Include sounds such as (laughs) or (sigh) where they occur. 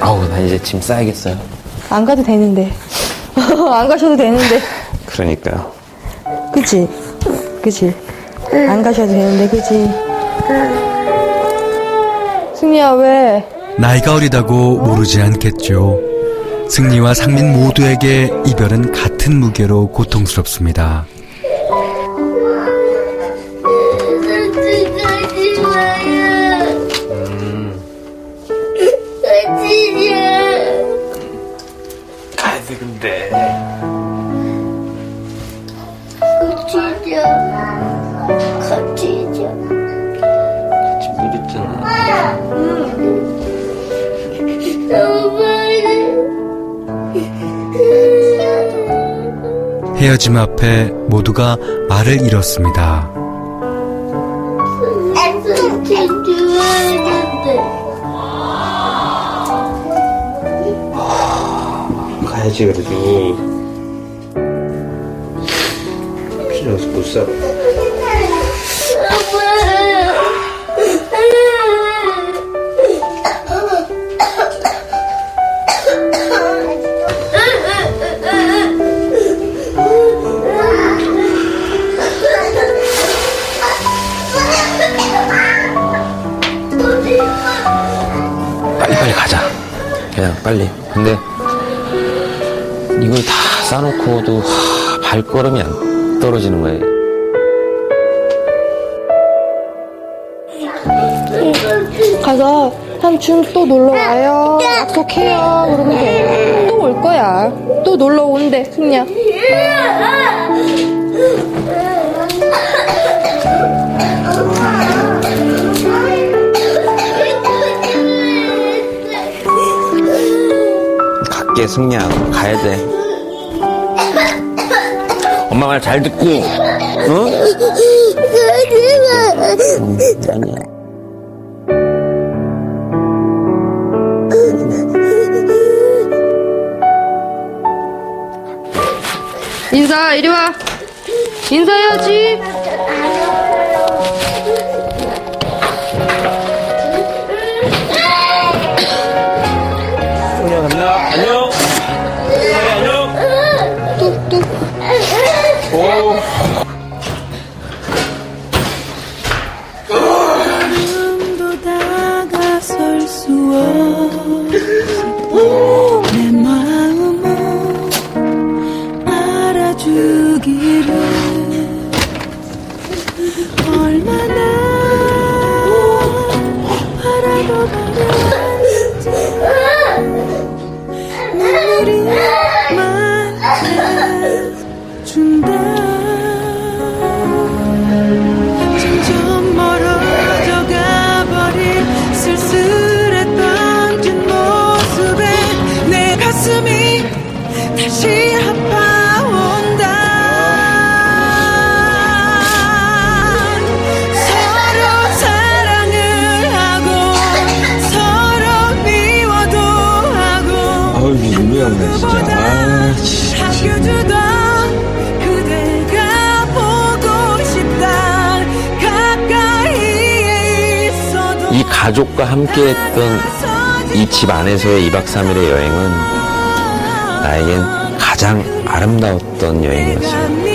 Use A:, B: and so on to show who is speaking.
A: 아우, 나 이제 짐 싸야겠어요.
B: 안 가도 되는데. (laughs) 안 가셔도 되는데.
A: 그러니까요.
B: 그치? 그치? 안 가셔도 되는데, 그치? 승리야, 왜?
C: 나이가 어리다고 모르지 않겠죠. 승리와 상민 모두에게 이별은 같은 무게로 고통스럽습니다.
A: 근데.
D: 가지냐. 가지냐.
A: 짐 늦었잖아.
D: 너무 많이.
C: 헤어짐 앞에 모두가 말을 잃었습니다.
A: 가야지, 그래도. 필요해서 못 살아. 빨리 빨리 가자. 그냥 빨리. 근데 이걸 다 싸놓고도 하, 발걸음이 안 떨어지는 거예요.
B: 가서 삼촌 또 놀러 와요. 약속해요. 그러면 돼. 또 올 거야. 또 놀러 온대, 승리 야.
A: 갈게, 승리야. 가야 돼. 엄마 말 잘 듣고, 어? 응, 아니야.
B: 인사, 이리 와. 인사해야지.
A: 오.
E: 내 마음을 알아주기를 아파온다 서로 사랑을 하고 서로 미워도 하고
A: 아유, 유명하네, 진짜. 아, 진짜. 이 가족과 함께 했던 이 집 안에서의 2박 3일의 여행은 나에겐 가장 아름다웠던 여행이었어요.